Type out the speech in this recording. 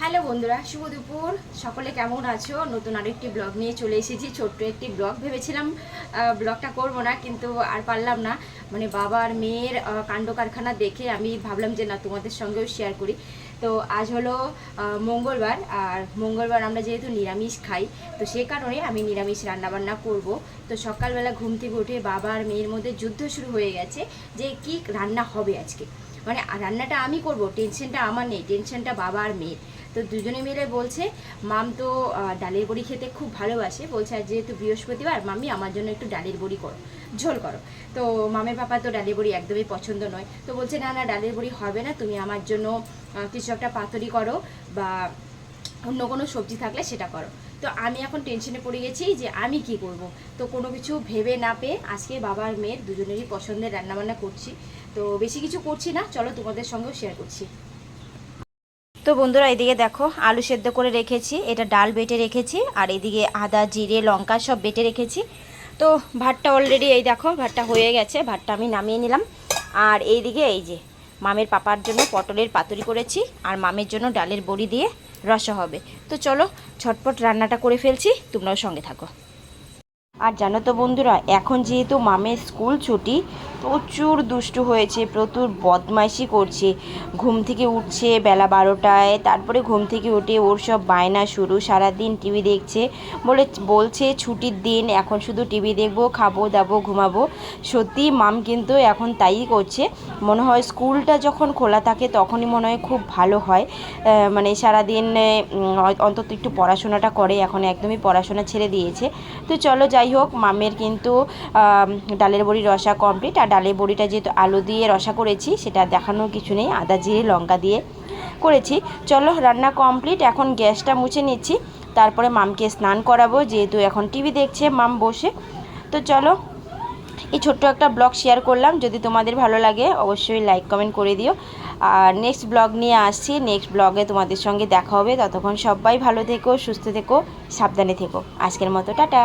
Hello বন্ধুরা, শুভ দুপুর। সকলে কেমন আছো? নতুন আরেকটি ব্লগ নিয়ে চলে এসেছি। ছোট্ট একটি ব্লগ। ভেবেছিলাম ব্লগটা করব না, কিন্তু আর পারলাম না। মানে বাবার মেয়ের কাণ্ড কারখানা দেখে আমি ভাবলাম যে, না, তোমাদের সঙ্গেও শেয়ার করি। তো আজ হলো মঙ্গলবার। আর মঙ্গলবার আমরা যেহেতু নিরামিষ খাই, তো সে কারণে আমি নিরামিষ রান্নাবান্না করব। তো সকালবেলা ঘুম থেকে উঠে বাবা আর মেয়ের মধ্যে যুদ্ধ শুরু হয়ে গেছে যে, কি রান্না হবে আজকে? মানে রান্নাটা আমি করব, টেনশনটা আমার নেই। টেনশনটা বাবা আর মেয়ে তো দুজনে মিলে বলছে, মাম তো ডালের বড়ি খেতে খুব ভালোবাসে। বলছে, আর যেহেতু বৃহস্পতিবার, মাম্মি, আমার জন্য একটু ডালের বড়ি করো, ঝোল করো। তো মামের পাপা তো ডালের বড়ি একদমই পছন্দ নয়। তো বলছে, না না, ডালের বড়ি হবে না, তুমি আমার জন্য কিছু একটা পাতুরি করো বা অন্য কোনো সবজি থাকলে সেটা করো। তো আমি এখন টেনশনে পড়ে গেছি যে আমি কি করব? তো কোনো কিছু ভেবে না পেয়ে আজকে বাবার মেয়ের দুজনেরই পছন্দের রান্নাবান্না করছি। তো বেশি কিছু করছি না, চলো তোমাদের সঙ্গেও শেয়ার করছি। তো বন্ধুরা, এদিকে দেখো, আলু সেদ্ধ করে রেখেছি, এটা ডাল বেটে রেখেছি, আর এদিকে আদা, জিরে, লঙ্কা সব বেটে রেখেছি। তো ভাতটা অলরেডি এই দেখো, ভাতটা হয়ে গেছে, ভাতটা আমি নামিয়ে নিলাম। আর এইদিকে এই যে, মামের পাপার জন্য পটলের পাতুরি করেছি, আর মামের জন্য ডালের বড়ি দিয়ে রসা হবে। তো চলো, ছটপট রান্নাটা করে ফেলছি, তোমরাও সঙ্গে থাকো। আর জানো তো বন্ধুরা, এখন যেহেতু মামের স্কুল ছুটি প্রচুর দুষ্টু হয়েছে, প্রচুর বদমাইশি করছে। ঘুম থেকে উঠছে বেলা বারোটায়, তারপরে ঘুম থেকে উঠে ওর সব বায়না শুরু, সারাদিন টিভি দেখছে। বলে, বলছে, ছুটির দিন, এখন শুধু টিভি দেখব, খাব, দাবো, ঘুমাবো। সত্যি, মাম কিন্তু এখন তাই করছে। মনে হয় স্কুলটা যখন খোলা থাকে, তখনই মনে হয় খুব ভালো হয়। মানে সারাদিন অন্তত একটু পড়াশোনাটা করে, এখন একদমই পড়াশোনা ছেড়ে দিয়েছে। তো চলো, যাই হোক, মামের কিন্তু ডালের বড়ি রসা কমপ্লিট আর ডালের বড়িটা যেহেতু আলু দিয়ে রসা করেছি, সেটা দেখানোর কিছু নেই। আদা জিরে, লঙ্কা দিয়ে করেছি। চলো, রান্না কমপ্লিট এখন গ্যাসটা মুছে নিচ্ছি। তারপরে মামকে স্নান করাবো, যেহেতু এখন টিভি দেখছে, মাম বসে। তো চলো, এই ছোট্ট একটা ব্লগ শেয়ার করলাম। যদি তোমাদের ভালো লাগে, অবশ্যই লাইক কমেন্ট করে দিও। আর নেক্সট ব্লগ নিয়ে আসছি। নেক্সট ব্লগে তোমাদের সঙ্গে দেখা হবে। ততক্ষণ সবাই ভালো থেকো, সুস্থ থেকো, সাবধানে থেকো। আজকের মতো, টাটা।